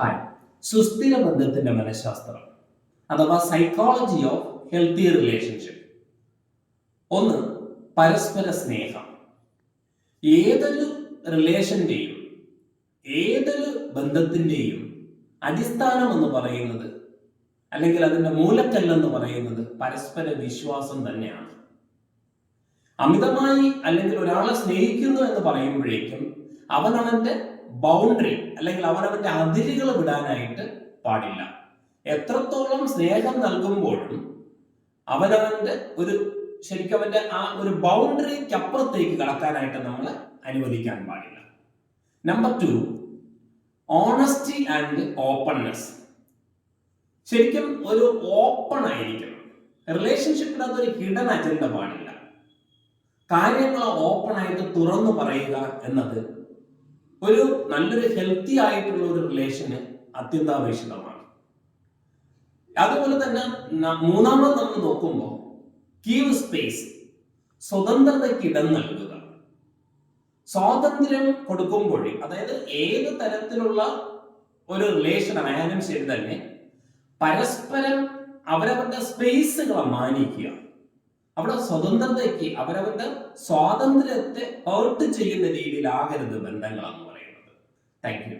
Hi സുസ്ഥിര ബന്ധത്തിന്റെ മനഃശാസ്ത്രം അഥവാ സൈക്കോളജി ഓഫ് ഹെൽത്തി റിലേഷൻഷിപ്പ് ഒന്ന് പരസ്പര സ്നേഹം. ഏതൊരു റിലേഷന്റെയും ഏതൊരു ബന്ധത്തിന്റെയും അടിസ്ഥാനം എന്ന് പറയുന്നത് അല്ലെങ്കിൽ അതിന്റെ മൂലക്കല്ലെന്ന് പറയുന്നത് പരസ്പര വിശ്വാസം തന്നെയാണ്. അമിതമായി അല്ലെങ്കിൽ ഒരാളെ സ്നേഹിക്കുന്നു എന്ന് പറയുമ്പോഴേക്കും അവനവന്റെ ബൗണ്ടറി അല്ലെങ്കിൽ അവനവന്റെ അതിരുകൾ വിടാനായിട്ട് പാടില്ല. എത്രത്തോളം സ്നേഹം നൽകുമ്പോഴും അവനവന്റെ ഒരു ശരിക്കും അവന്റെ ആ ഒരു ബൗണ്ടറിക്ക് അപ്പുറത്തേക്ക് കടക്കാനായിട്ട് നമ്മൾ അനുവദിക്കാൻ പാടില്ല. Number two honesty and openness ശരിക്കും ഒരു ഓപ്പൺ ആയിരിക്കണം. റിലേഷൻഷിപ്പിനകത്ത് ഒരു ഹിഡൻ അജണ്ട പാടില്ല. കാര്യങ്ങൾ ഓപ്പൺ ആയിട്ട് തുറന്നു പറയുക എന്നത് ഒരു നല്ലൊരു ഹെൽത്തി ആയിട്ടുള്ള ഒരു റിലേഷന് അത്യന്താപേക്ഷിതമാണ്. അതുപോലെ തന്നെ മൂന്നാമത് നമ്മൾ നോക്കുമ്പോൾ കീവ് സ്പേസ് സ്വതന്ത്രതയ്ക്ക് ഇടം നൽകുക. സ്വാതന്ത്ര്യം കൊടുക്കുമ്പോഴേ അതായത് ഏത് തരത്തിലുള്ള ഒരു റിലേഷൻ ആയാലും ശരി തന്നെ പരസ്പരം അവരവരുടെ സ്പേസുകളെ മാനിക്കുക. അവിടെ സ്വതന്ത്രതയ്ക്ക് അവരവരുടെ സ്വാതന്ത്ര്യത്തെ ഹേർട്ട് ചെയ്യുന്ന രീതിയിലാകരുത് ബന്ധങ്ങളെന്ന് പറയുന്നത്. Thank you